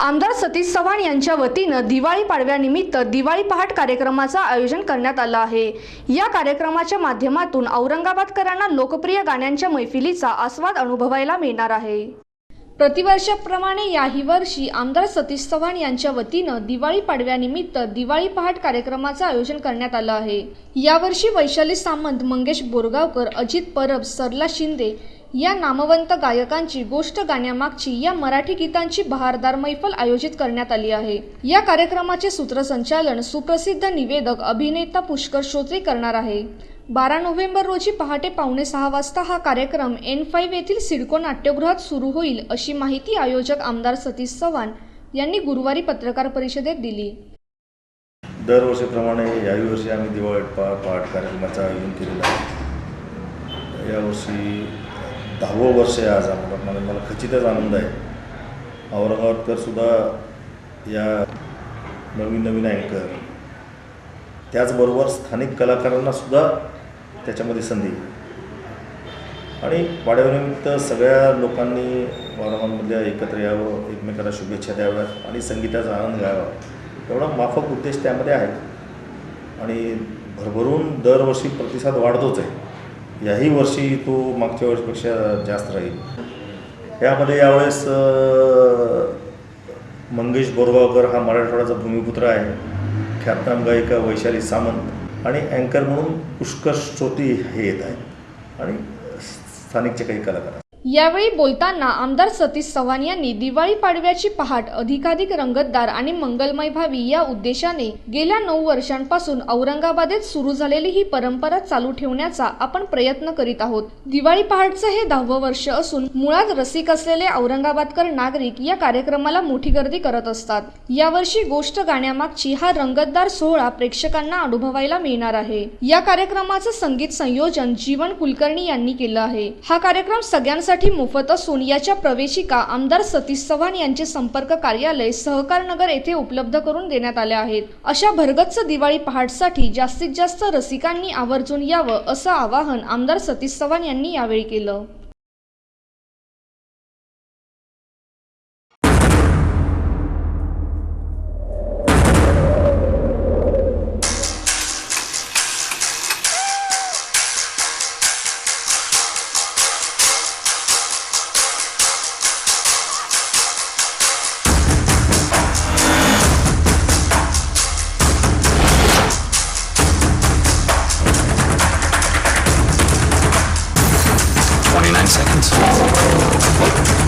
आमदार सतीश चव्हाण यांच्या वतीनं दिवाळी पाडव्यानिमित्त दिवाळी पहाट कार्यक्रमाचं आयोजन करण्यात आलं आहे. या कार्यक्रमाच्या माध्यमातून औरंगाबादकरांना लोकप्रिय गाण्यांच्या मैफिलीचा आस्वाद अनुभवायला मिळणार आहे. प्रतिवर्षाप्रमाणे याही वर्षी आमदार सतीश चव्हाण यांच्या वतीनं दिवाळी पाडव्यानिमित्त दिवाळी पहाट कार्यक्रमाचं आयोजन करण्यात आलं आहे. यावर्षी वैशाली सामंत मंगेश बोरगावकर अजित परब सरला शिंदे या नामवंत गायकांची गोष्ट गाण्यामागची या मराठी गीतांची बहारदार मैफल आयोजित करण्यात आली आहे. या कार्यक्रमाचे सूत्रसंचालन सुप्रसिद्ध निवेदक अभिनेता पुष्कर श्रोत्री करणार आहे. बारा नोव्हेंबर रोजी पहाटे पावणे सहा वाजता हा कार्यक्रम एन फाईव्ह येथील सिडको नाट्यगृहात सुरू होईल अशी माहिती आयोजक आमदार सतीश चव्हाण यांनी गुरुवारी पत्रकार परिषदेत दिली. दरवर्षीप्रमाणे याही वर्षी आम्ही दिवाळी पा पहाट कार्यक्रमाचं आयोजन केलेलं आहे. यावर्षी दहावं वर्ष आहे आज आम्हाला. मला मला खचितच आनंद आहे. औरंगाबादकरसुद्धा या नवीन नवीन अँकर त्याचबरोबर स्थानिक कलाकारांना सुद्धा त्याच्यामध्ये संधी. आणि वाढवण्यानिमित्त सगळ्या लोकांनी औरंगाबादमध्ये एकत्र यावं एकमेकाला शुभेच्छा द्याव्यात आणि संगीताचा आनंद घ्यावा. एवढा माफक उद्देश त्यामध्ये आहे. आणि भरभरून दरवर्षी प्रतिसाद वाढतोच आहे. याही वर्षी तो मागच्या वर्षीपेक्षा जास्त राहील. यामध्ये यावेळेस मंगेश बोरगावकर हा मराठवाड्याचा भूमिपुत्र आहे. ख्यातनाम गायिका वैशाली सामंत. आणि अँकर म्हणून पुष्कर श्रोती हे येत आहेत आणि स्थानिकचे काही कलाकार आहेत. यावेळी बोलताना आमदार सतीश चव्हाण यांनी दिवाळी पाडव्याची पहाट अधिकाधिक रंगतदार आणि मंगलमय व्हावी या उद्देशाने गेल्या नऊ वर्षांपासून औरंगाबादेत सुरू झालेली ही परंपरा चालू ठेवण्याचा आपण प्रयत्न करीत आहोत. दिवाळी पहाटचं हे दहावं वर्ष असून मुळात रसिक असलेले औरंगाबादकर नागरिक या कार्यक्रमाला मोठी गर्दी करत असतात. यावर्षी गोष्ट गाण्यामागची हा रंगतदार सोहळा प्रेक्षकांना अनुभवायला मिळणार आहे. या कार्यक्रमाचं संगीत संयोजन जीवन कुलकर्णी यांनी केलं आहे. हा कार्यक्रम सगळ्यांसाठी मोफत असून याच्या प्रवेशिका आमदार सतीश चव्हाण यांचे संपर्क कार्यालय सहकारनगर येथे उपलब्ध करून देण्यात आल्या आहेत. अशा भरगच्च दिवाळी पहाटसाठी जास्तीत जास्त रसिकांनी आवर्जून यावं असं आवाहन आमदार सतीश चव्हाण यांनी यावेळी केलं. 29 seconds.